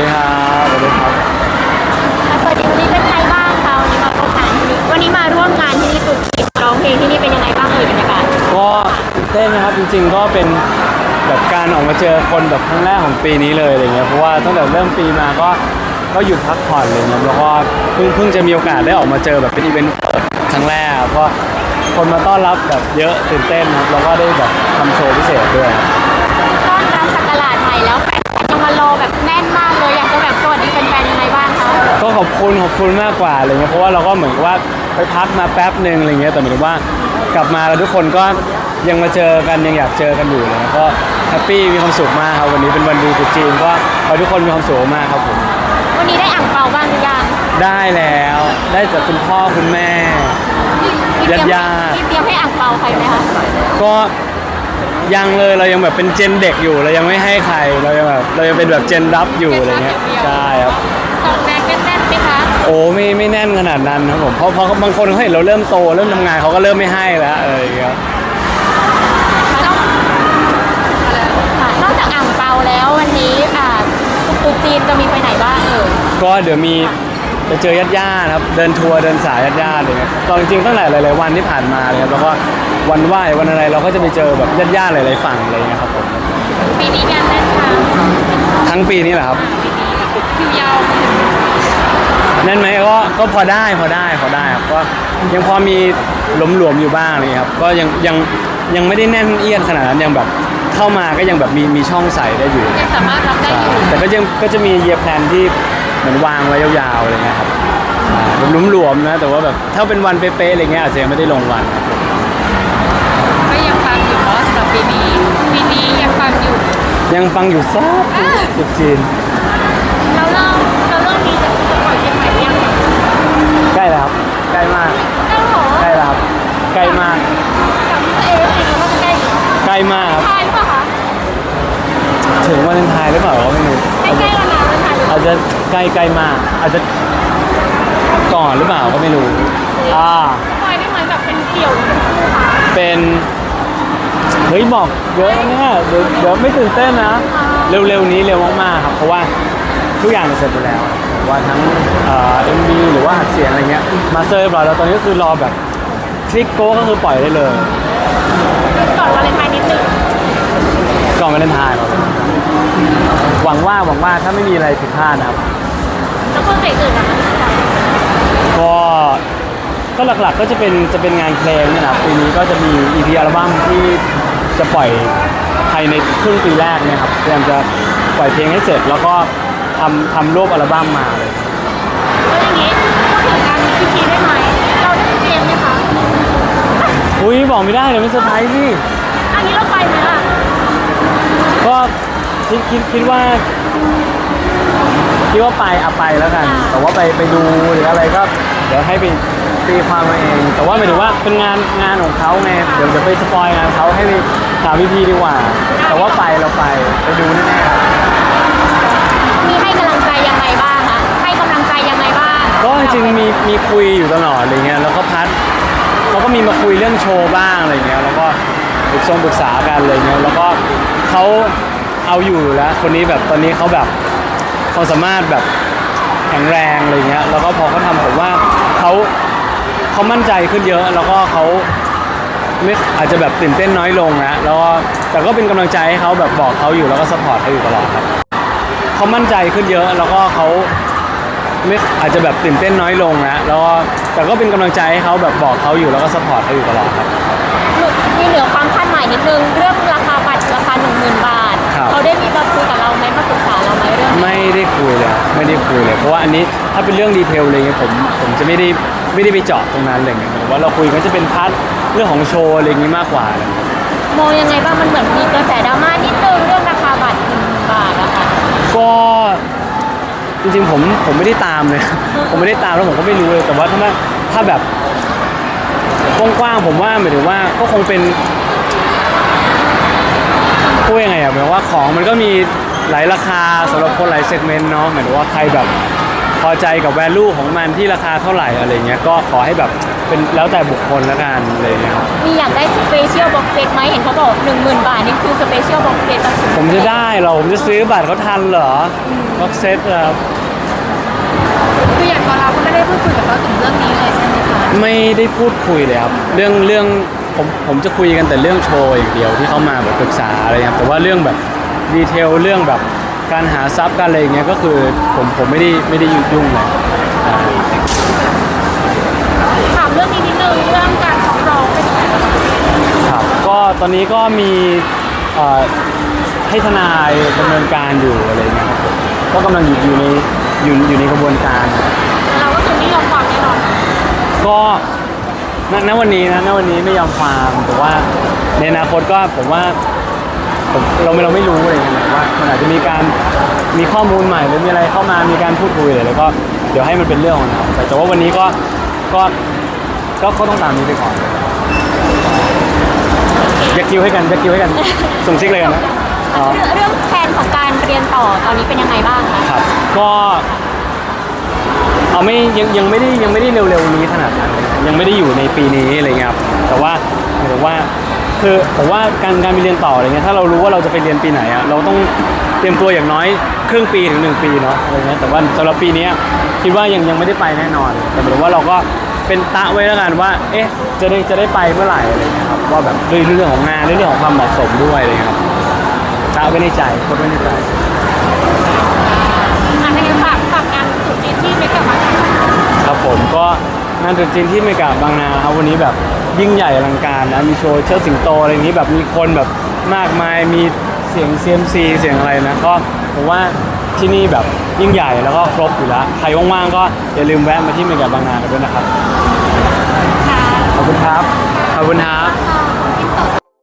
วัสดีครับสวัสดีครับสวัสดีวันนี้เป็นไงบ้างคะวันนี้มาร่วมงานที่นี่วันนี้มาร่วมงานที่นี่ตุกกิจร้องเพลงที่นี่เป็นยังไงบ้างเอ่ยบรรยากาศก็ตื่นเต้นนะครับจริง ๆ ก็เป็นแบบการออกมาเจอคนแบบครั้งแรกของปีนี้เลยอะไรเงี้ยเพราะว่าตั้งแต่เริ่มปีมาก็ก็หยุดพักผ่อนเลยนะแล้วก็เพิ่งเพิ่งจะมีโอกาสได้ออกมาเจอแบบเป็นอีเวนต์เปิดครั้งแรกก็คนมาต้อนรับแบบเยอะตื่นเต้นครับแล้วก็ได้แบบทำโชว์พิเศษด้วยครับต้อนรับสักราชใหม่แล้ว ก็ขอบคุณขอบคุณมากกว่าอะไรเงี้ยเพราะว่าเราก็เหมือนกับว่าไปพักมาแป๊บหนึ่งอะไรเงี้ยแต่หมายถึงว่ากลับมาแล้วทุกคนก็ยังมาเจอกันยังอยากเจอกันอยู่เลยก็แฮปปี้มีความสุขมากครับวันนี้เป็นวันดีตรุษจีนก็ขอให้ทุกคนมีความสุขมากครับผมวันนี้ได้อ่างเปาบ้างหรือยังได้แล้วได้จากคุณพ่อคุณแม่มีเตรีมญาติๆมีเตรียมให้อ่างเปาใครไหมคะก็ยังเลยเรายังแบบเป็นเจนเด็กอยู่เรายังไม่ให้ใครเรายังแบบเรายังเป็นแบบเจนรับอยู่อะไรเงี้ยใช่ครับ อ้ไม่ไม่แน่นขนาดนั้นครับผมเพราะเพราะบางคนเขาเห็นเราเริ่มโตเริ่มทำงานเขาก็เริ่มไม่ให้แล้วอะไรอย่างเงี้ย นอกค่ะนอกจากอ่างเปาแล้ววันนี้อ่าตุกจีนจะมีไปไหนบ้างเอ่ยก็เดี๋ยวมีไปเจอญาติญาติๆครับเดินทัวร์เดินสายญาติญาติๆอะไรเงี้ยตอนจริงๆตั้งแต่หลายๆวันที่ผ่านมาเลยครับแล้วก็วันไหว้วันอะไรเราก็จะไปเจอแบบญาติญาติๆหลายๆฝั่งอะไรเงี้ยครับผมปีนี้งานแน่นค่ะทั้งปีนี้แหละครับคิวยาว นั่นไหมก็ก็พอได้พอได้พอได้ครับก็ยังพอมีหลวมๆอยู่บ้างอะไรเลยครับก็ยังยังยังไม่ได้แน่นเอียดขนาดนั้นยังแบบเข้ามาก็ยังแบบมีมีช่องใส่ได้อยู่ยังสามารถรับได้ใช่อยู่แต่ก็ยังก็จะมีเยียแพลนที่เหมือนวางไว้ยาวๆอะไรเงี้ยครับอ่าหลวมๆนะแต่ว่าแบบถ้าเป็นวันเป๊ะๆอะไรเงี้ยอาจจะยังไม่ได้ลงวันครับผมก็ยังฟังอยู่เนาะสำหรับปีนี้ปีนี้ยังฟังอยู่ ยังฟังอยู่ซอบจุดจีน ใกล้แล้วครับ ใกล้มาก เจ้าหรอใกล้แล้วครับ ใกล้มาก กับเอฟเองว่าใกล้ใกล้มากครับ ทายหรือเปล่าคะถึงวันเลนไทน์หรือเปล่าก็ไม่รู้ใกล้ๆแล้วนะวันไทายอาจจะใกล้ใกล้มาก อาจจะก่อนหรือเปล่าก็ไม่รู้ อ่าสปอยได้ไหมแบบเป็นเดี่ยวหรือเป็นคู่คะเป็น เฮ้ยบอกเยอะนะเนี่ยเดี๋ยวเดี๋ยวไม่ตื่นเต้นนะ เร็วๆนี้เร็วมากๆครับ เพราะว่าทุกอย่างเสร็จไปแล้ว ว่าทั้งเอ็มบีหรือว่าอัดเสียงอะไรเงี้ยมาเซอร์เรียบร้อยแล้วตอนนี้ก็คือรอแบบคลิกโก้ก็คือปล่อยได้เลยก่อนวาเลนไทน์นิดนึงก่อนมาเล่นทายครับหวังว่าหวังว่าถ้าไม่มีอะไรผิดพลาดนะครับแล้วโปรเจกต์อื่นอะคะก็ก็หลักๆก็จะเป็นจะเป็นงานเพลงเนี่ยนะครับปีนี้ก็จะมี EP อัลบั้มที่จะปล่อยภายในครึ่งปีแรกเนี่ยครับพยายามจะปล่อยเพลงให้เสร็จแล้วก็ ทำทำรูปอัลบั้มมาเลย แล้วอย่างนี้พูดถึงการมีพิธีได้ไหม เราได้เตรียมไหมคะ อุ้ยบอกไม่ได้เดี๋ยวไม่เซอร์ไพรส์สิอันนี้เราไปไหมล่ะ ก็คิดคิดคิดว่า คิดว่าไปอะไปแล้วกัน แต่ว่าไปไปดูหรืออะไรก็ เดี๋ยวให้ไปตีความมาเอง แต่ว่าหมายถึงว่าเป็นงานงานของเขาไงเดี๋ยวจะไปสปอยงานเขาให้ไปถามพี่พีดีกว่า แต่ว่าไปเราไปไปดูแน่ๆครับ มีให้กำลังใจยังไงบ้างคะให้กำลังใจยังไงบ้างก็จริงๆมีมีคุยอยู่ตลอดอะไรเงี้ยแล้วก็พัดเราก็มีมาคุยเรื่องโชว์บ้างอะไรเงี้ยแล้วก็ปรึกษาปรึกษากันอะไรเงี้ยแล้วก็เขาเอาอยู่แล้วคนนี้แบบตอนนี้เขาแบบเขาสามารถแบบแข็งแรงอะไรเงี้ยแล้วก็พอเขาทำผมว่าเขาเขามั่นใจขึ้นเยอะ แล้วก็เขาไม่อาจจะแบบตื่นเต้นน้อยลงนะแล้วก็แต่ก็เป็นกำลังใจให้เขาแบบบอกเขาอยู่แล้วก็สปอร์ตเขาอยู่ตลอดครับ เขามั่นใจขึ้นเยอะ แล้วก็เขาไม่อาจจะแบบตื่นเต้นน้อยลงนะแล้วก็แต่ก็เป็นกำลังใจให้เขาแบบบอกเขาอยู่แล้วก็สปอร์ตเขาอยู่ตลอดครับ มีเหนือความคาดหมายนิดนึงเรื่องราคาบัตรราคาหนึ่งหมื่นบาท ครับ เขาได้มีมาคุยกับเราไหมมาปรึกษาเราไหมเรื่องนี้ไม่ได้คุยเลยไม่ได้คุยเลย เพราะว่าอันนี้ถ้าเป็นเรื่องดีเทลอะไรเงี้ยผมผมจะไม่ได้ไม่ได้ไปเจาะตรงนั้นอะไรเงี้ยผมว่าเราคุยก็จะเป็นพาร์ทเรื่องของโชว์อะไรอย่างงี้มากกว่าอะไรเงี้ยมองยังไงบ้างมันเหมือนมีกระแสดราม่านิดนึงเรื่องราคาบัตรหนึ่งหมื่นบาทอะค่ะ ก็จ ริงๆผมผมไม่ได้ตามเลยผมไม่ได้ตามแล้วผมก็ไม่รู้เลยแต่ว่าถ้ามาถ้าแบบกว้างๆผมว่าหมายถึงว่าก็คงเป็นพูดยังไงอะหมายถึงว่าของมันก็มีหลายราคาสำหรับคนหลายเซกเมนต์เนาะหมายถึงว่าใครแบบพอใจกับ value ของมันที่ราคาเท่าไหร่อะไรเงี้ยก็ขอให้แบบเป็นแล้วแต่บุคคลละกันอะไรเงี้ยครับมีอยากได้สเปเชียลบ็อกเซตไหมเห็นเขาบอกหนึ่งหมื่นบาทนี่คือสเปเชียลบ็อกเซตผมจะได้เหรอผมจะซื้อบัตรเขาทันเหรอบ็อกเซตครับ คืออย่างตอนเราก็ไม่ได้พูดคุยกับเขาถึงเรื่องนี้เลยใช่ไหมคะไม่ได้พูดคุยเลยครับ เรื่องเรื่องผมผมจะคุยกันแต่เรื่องโชว์อย่างเดียวที่เขามาแบบปรึกษาอะไรครับแต่ว่าเรื่องแบบดีเทลเรื่องแบบการหาทรัพย์การอะไรอย่างเงี้ยก็คือผมผมไม่ได้ไม่ได้ยุ่งเลยอ่าถามเรื่องนี้นิดนึงเรื่องการฟ้องร้องเป็นยังไงบ้างคะครับก็ตอนนี้ก็มีเอ่อให้ทนายดำเนินการอยู่อะไรเงี้ยครับผมก็กำลังอยู่อยู่ใน อยู่อยู่ในกระบวนการนเราก็คือไม่ยอมความแน่นอนก็ณณวันนี้นะณวันนี้ไม่ยอมความแต่ว่าในอนาคตก็ผมว่าผมเราไม่เราไม่รู้อะไรเงี้ยนะว่ามันอาจจะมีการมีข้อมูลใหม่หรือมีอะไรเข้ามามีการพูดคุยอะไรแล้วก็เดี๋ยวให้มันเป็นเรื่องของเราแต่แต่ว่าวันนี้ก็ก็ก็ก็ต้องตามนี้ไปก่อนยักคิวให้กันยักคิวให้กันส่งซิกเลยกันนะ อ๋อ เรื่องแผนของการเรียนต่อตอนนี้เป็นยังไงบ้างคะครับก็เอาไม่ยังยังไม่ได้ยังไม่ได้เร็วๆนี้ขนาดนั้นยังไม่ได้อยู่ในปีนี้อะไรเงี้ยครับแต่ว่าหมายถึงว่าคือผมว่าการการไปเรียนต่ออะไรเงี้ยถ้าเรารู้ว่าเราจะไปเรียนปีไหนอะเราต้องเตรียมตัวอย่างน้อยครึ่งปีถึงหนึ่งปีเนาะอะไรเงี้ยแต่ว่าสำหรับปีเนี้ยคิดว่ายังยังไม่ได้ไปแน่นอน แต่หมายถึงว่าเราก็เป็นตะไว้แล้วกันว่า เอ๊ะจะได้จะได้ไปเมื่อไหร่อะไรเงี้ยครับว่าแบบด้วยเรื่องของงานด้วยเรื่องของความเหมาะสมด้วยอะไรเงี้ยครับ ตะไว้ในใจคดไว้ในใจ อันนี้ฝากฝากงานสุดจีนที่ไม่กลับมาทำครับผมก็งานตรุษจีนที่เมกาบางนาครับวันนี้แบบยิ่งใหญ่อลังการนะมีโชว์เชิดสิงโตอะไรอย่างนี้แบบมีคนแบบมากมายมีเสียง CMC เสียงอะไรนะก็ผมว่าที่นี่แบบยิ่งใหญ่แล้วก็ครบอยู่แล้วใครว่างๆก็อย่าลืมแวะมาที่เมกาบางนากันด้วยนะครับ ค่ะ ขอบคุณครับ ขอบคุณครับ